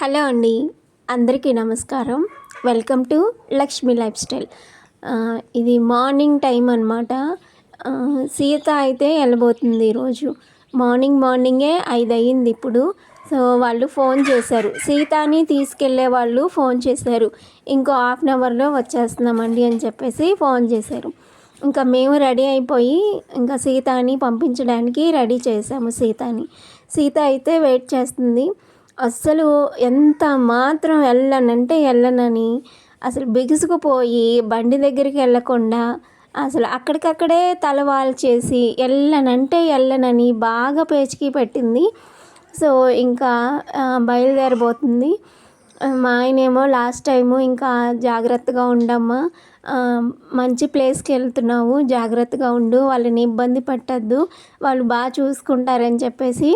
Hello అండి. అందరికీ నమస్కారం. Welcome to Lakshmi lifestyle. ఇది మార్నింగ్ టైం అనమాట సీత అయితే వెళ్ళబోతుంది ఈరోజు. మార్నింగ్ మార్నింగే ఐదు అయ్యింది ఇప్పుడు. సో వాళ్ళు ఫోన్ చేశారు. సీతాని తీసుకెళ్ళే వాళ్ళు ఫోన్ చేశారు. ఇంకో హాఫ్ అన్ అవర్లో వచ్చేస్తున్నామండి అని చెప్పేసి ఫోన్ చేశారు. ఇంకా మేము రెడీ అయిపోయి ఇంకా సీతాని పంపించడానికి రెడీ చేసాము సీతాని. సీత అయితే వెయిట్ చేస్తుంది. అస్సలు ఎంత మాత్రం వెళ్ళనంటే వెళ్ళనని అసలు బిగుసుకుపోయి బండి దగ్గరికి వెళ్ళకుండా అసలు అక్కడికక్కడే తలవాలు చేసి వెళ్ళనంటే వెళ్ళనని బాగా పేచికి పెట్టింది. సో ఇంకా బయలుదేరబోతుంది. మా ఆయనేమో లాస్ట్ టైము ఇంకా జాగ్రత్తగా ఉండమ్మా మంచి ప్లేస్కి వెళ్తున్నావు జాగ్రత్తగా ఉండు వాళ్ళని ఇబ్బంది పెట్టద్దు వాళ్ళు బాగా చూసుకుంటారని చెప్పేసి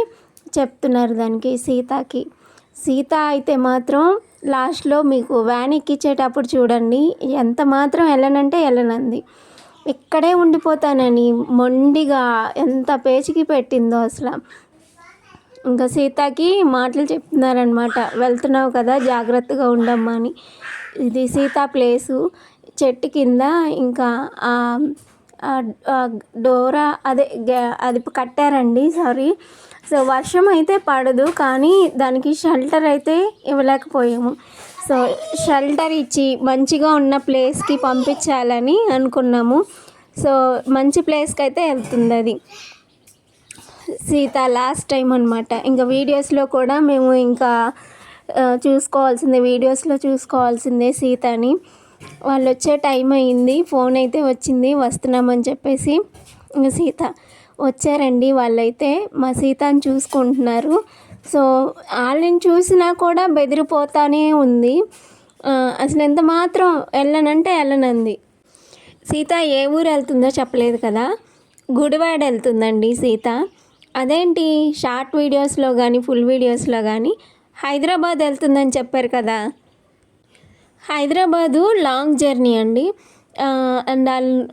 చెప్తున్నారు దానికి సీతకి. సీత అయితే మాత్రం లాస్ట్లో మీకు వ్యాన్ ఎక్కించేటప్పుడు చూడండి ఎంత మాత్రం వెళ్ళనంటే వెళ్ళనంది ఇక్కడే ఉండిపోతానని మొండిగా ఎంత పేచికి పెట్టిందో అసలు. ఇంకా సీతకి మాటలు చెప్తున్నారనమాట వెళ్తున్నావు కదా జాగ్రత్తగా ఉండమ్మా అని. ఇది సీత ప్లేసు చెట్టు కింద ఇంకా డోరా అదే అది కట్టారండి సారీ. సో వర్షం అయితే పడదు కానీ దానికి షెల్టర్ అయితే ఇవ్వలేకపోయాము. సో షెల్టర్ ఇచ్చి మంచిగా ఉన్న ప్లేస్కి పంపించాలని అనుకున్నాము. సో మంచి ప్లేస్కి అయితే వెళ్తుంది అది. సీత లాస్ట్ టైం అనమాట ఇంకా వీడియోస్లో కూడా మేము ఇంకా చూసుకోవాల్సిందే వీడియోస్లో చూసుకోవాల్సిందే సీతని. వాళ్ళు వచ్చే టైం అయింది ఫోన్ అయితే వచ్చింది వస్తున్నామని చెప్పేసి ఇంకా సీత వచ్చారండి. వాళ్ళైతే మా సీతని చూసుకుంటున్నారు. సో వాళ్ళని చూసినా కూడా బెదిరిపోతానే ఉంది. అసలు ఎంత మాత్రం వెళ్ళనంటే వెళ్ళనంది. సీత ఏ ఊరు వెళ్తుందో చెప్పలేదు కదా? గుడివాడ వెళ్తుందండి సీత. అదేంటి? షార్ట్ వీడియోస్లో కానీ ఫుల్ వీడియోస్లో కానీ హైదరాబాద్ వెళ్తుందని చెప్పారు కదా? హైదరాబాదు లాంగ్ జర్నీ అండి. అండ్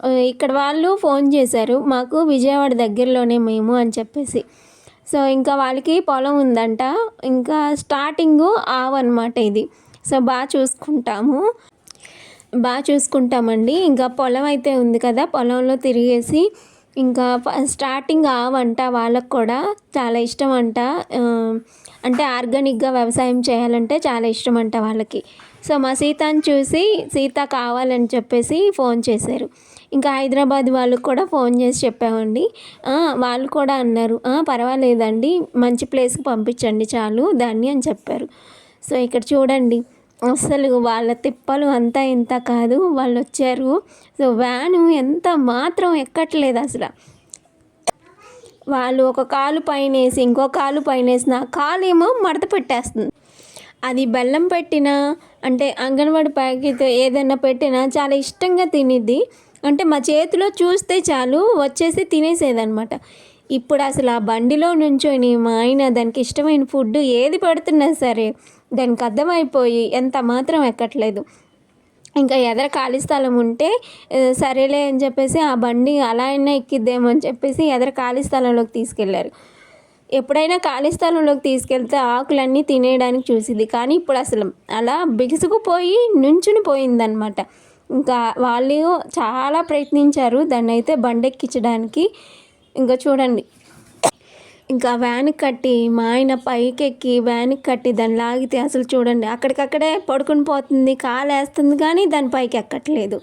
ఇక్కడ వాళ్ళు ఫోన్ చేశారు మాకు విజయవాడ దగ్గరలోనే మేము అని చెప్పేసి. సో ఇంకా వాళ్ళకి పొలం ఉందంట ఇంకా స్టార్టింగు అనమాట ఇది. సో బాగా చూసుకుంటాము. బాగా చూసుకుంటామండి. ఇంకా పొలం అయితే ఉంది కదా పొలంలో తిరిగేసి ఇంకా ఫ- స్టార్టింగ్ ఆవంట వాళ్ళకు కూడా చాలా ఇష్టం అంట. అంటే ఆర్గానిక్గా వ్యవసాయం చేయాలంటే చాలా ఇష్టం అంట వాళ్ళకి. సో మా సీతని చూసి సీత కావాలని చెప్పేసి ఫోన్ చేశారు. ఇంకా హైదరాబాద్ వాళ్ళకి కూడా ఫోన్ చేసి చెప్పామండి. వాళ్ళు కూడా అన్నారు. పర్వాలేదండి. మంచి ప్లేస్కి పంపించండి చాలు దాన్ని అని చెప్పారు. సో ఇక్కడ చూడండి. అసలు వాళ్ళ తిప్పలు అంతా ఇంత కాదు. వాళ్ళు వచ్చారు. సో వ్యాను ఎంత మాత్రం ఎక్కట్లేదు అసలు. వాళ్ళు ఒక కాలు పైన వేసి ఇంకో కాలు పైన వేసిన కాలు ఏమో మడత పెట్టేస్తుంది. అది బెల్లం పెట్టినా అంటే అంగన్వాడి ప్యాకెట్ ఏదైనా పెట్టినా చాలా ఇష్టంగా తినిద్ది. అంటే మా చేతిలో చూస్తే చాలు వచ్చేసి తినేసేదనమాట ఇప్పుడు అసలు ఆ బండిలో నుంచొని మా ఆయన దానికి ఇష్టమైన ఫుడ్ ఏది పెడుతున్నా సరే దానికి అర్థమైపోయి ఎంత మాత్రం ఎక్కట్లేదు. ఇంకా ఎదర ఖాళీ స్థలం ఉంటే సరేలే అని చెప్పేసి ఆ బండి అలా అయినా ఎక్కిద్దేమో అని చెప్పేసి ఎదర ఖాళీ స్థలంలోకి తీసుకెళ్ళారు. ఎప్పుడైనా ఖాళీ స్థలంలోకి తీసుకెళ్తే ఆకులన్నీ తినేయడానికి చూసింది. కానీ ఇప్పుడు అసలు అలా బిగుసుకుపోయి నుంచుని పోయిందనమాట ఇంకా వాళ్ళు చాలా ప్రయత్నించారు దాన్ని అయితే బండెక్కించడానికి. ఇంకా చూడండి. ఇంకా వ్యాన్కి కట్టి మా ఆయన పైకి ఎక్కి వ్యాన్కి కట్టి దాన్ని లాగితే అసలు చూడండి అక్కడికక్కడే పడుకుని పోతుంది కాలు వేస్తుంది కానీ దాని పైకి ఎక్కట్లేదు